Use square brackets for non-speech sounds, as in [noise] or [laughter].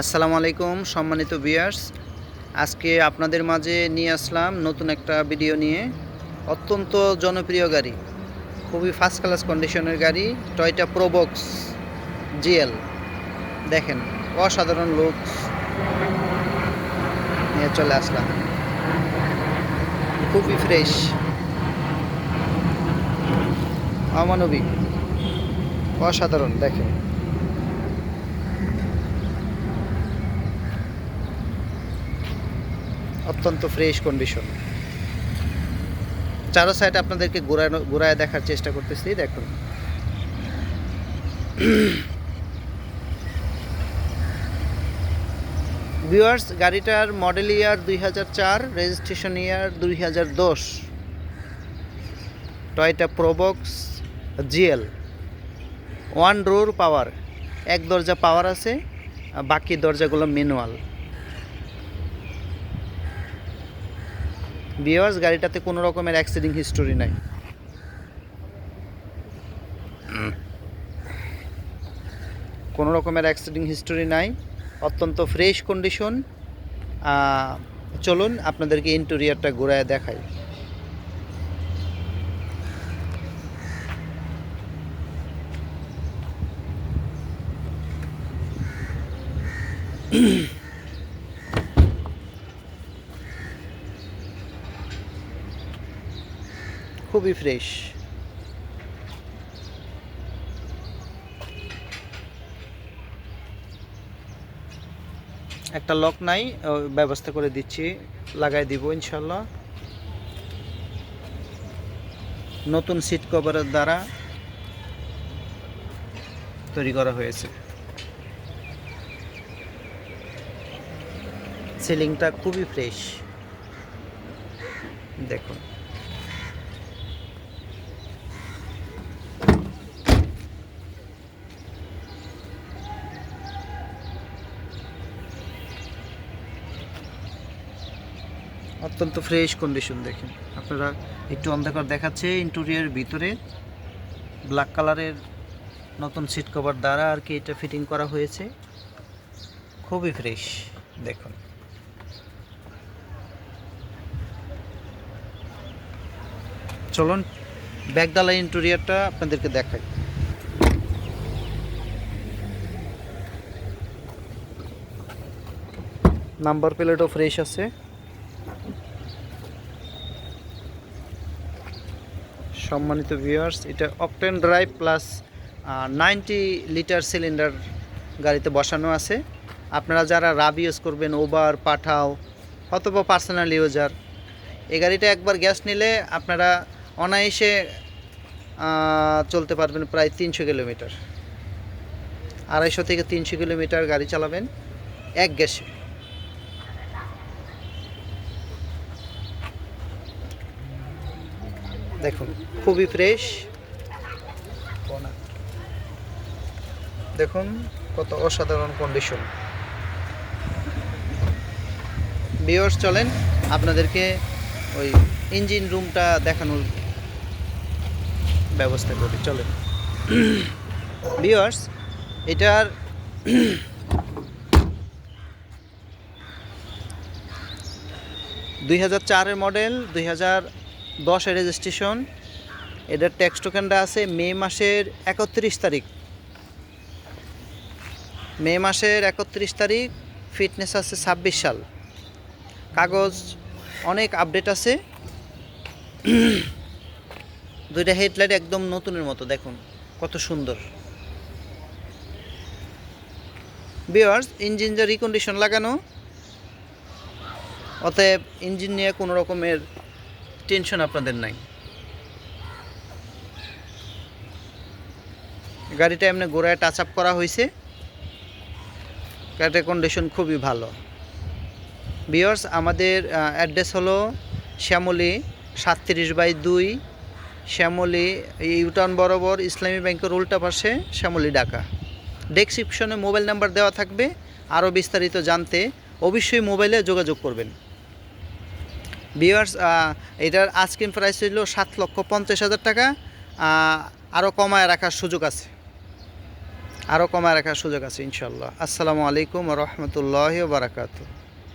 আসসালামু আলাইকুম, সম্মানিত বিয়ার্স আজকে আপনাদের মাঝে নিয়ে আসলাম নতুন একটা ভিডিও নিয়ে। অত্যন্ত জনপ্রিয় গাড়ি। খুবই ফার্স্ট ক্লাস কন্ডিশনের গাড়ি টয়টা প্রোবক্স জিএল দেখেন, অসাধারণ লুক নিয়ে চলে আসলাম। খুবই ফ্রেশ অমানবিক। অসাধারণ, দেখেন। অত্যন্ত ফ্রেশ কন্ডিশন চারো সাইড আপনাদেরকে ঘোরানো, ঘোরায় দেখার চেষ্টা করতেছি, দেখুন। ভিউয়ার্স গাড়িটার মডেল ইয়ার দুই চার রেজিস্ট্রেশন ইয়ার দুই হাজার দশ। Toyota Probox GL one door power এক দরজা পাওয়ার আছে বাকি দরজাগুলো ম্যানুয়াল ভিওয়ার্স গাড়িটাতে কোনো রকমের অ্যাক্সিডিং হিস্টোরি নাই। কোনো রকমের অ্যাক্সিডিং হিস্টোরি নাই। অত্যন্ত ফ্রেশ কন্ডিশন চলুন আপনাদেরকে ইন্টেরিয়ারটা ঘোরায় দেখাই। খুবই ফ্রেশ। একটা লক নাই ব্যবস্থা করে দিচ্ছি, লাগাই দিব ইনশাল্লাহ। নতুন সিট কভারের দ্বারা তৈরি করা হয়েছে। সিলিংটা খুবই ফ্রেশ দেখুন। অত্যন্ত ফ্রেশ কন্ডিশন দেখেন। আপনারা একটু অন্ধকার দেখাচ্ছে ইন্টেরিয়ার ভিতরে ব্ল্যাক কালারের নতুন সিট কভার দ্বারা আর কি এটা ফিটিং করা হয়েছে। খুবই ফ্রেশ দেখুন। চলুন ব্যাগডালা ইন্টেরিয়ারটা আপনাদেরকে দেখাই। নাম্বার প্লেটও ফ্রেশ আছে। সম্মানিত ভিউয়ার্স এটা octane drive plus ninety litre cylinder গাড়িতে বসানো আছে। আপনারা যারা রাব ইউজ করবেন ওবার পাঠাও অথবা পার্সোনাল ইউজার এই গাড়িটা একবার গ্যাস নিলে আপনারা অনায়াসে চলতে পারবেন প্রায় তিনশো কিলোমিটার। আড়াইশো থেকে তিনশো কিলোমিটার গাড়ি চালাবেন, এক গ্যাসে। দেখুন, খুবই ফ্রেশ দেখুন, কত অসাধারণ কন্ডিশন বিয়র্স চলেন, আপনাদেরকে ওই ইঞ্জিন রুমটা দেখানোর ব্যবস্থা করি, চলেন। বিয়র্স এটার দুই হাজার মডেল দুই হাজার দশের রেজিস্ট্রেশন এটার ট্যাক্স টোকেনটা আছে মে মাসের একত্রিশ তারিখ। মে মাসের একত্রিশ তারিখ ফিটনেস আছে ছাব্বিশ সাল। কাগজ অনেক আপডেট আছে। [clears throat] দুইটা হেডলাইট একদম নতুনের মতো, দেখুন, কত সুন্দর। বিয়ার্স ইঞ্জিন যে রিকন্ডিশন লাগানো, অতএব ইঞ্জিন নিয়ে কোনো রকমের টেনশন আপনাদের নাই। গাড়িটা এমনি গোড়ায় টাচ আপ করা হয়েছে গাড়িটার কন্ডিশন খুবই ভালো। বিয়ার্স আমাদের অ্যাড্রেস হলো শ্যামলী সাতত্রিশ বাই দুই, শ্যামলী ইউটার্ন বরাবর ইসলামী ব্যাংকের উল্টা পাশে শ্যামলী, ঢাকা। ডেসক্রিপশনে মোবাইল নাম্বার দেওয়া থাকবে। আরও বিস্তারিত জানতে অবশ্যই মোবাইলে যোগাযোগ করবেন। ভিউয়ার্স এটার আজকিন প্রাইস ছিল সাত লক্ষ পঞ্চাশ হাজার টাকা। আরও কমায় রাখার সুযোগ আছে। আরও কমায় রাখার সুযোগ আছে ইনশাল্লাহ আসসালামু আলাইকুম রহমতুল্লাহ বারাকাতু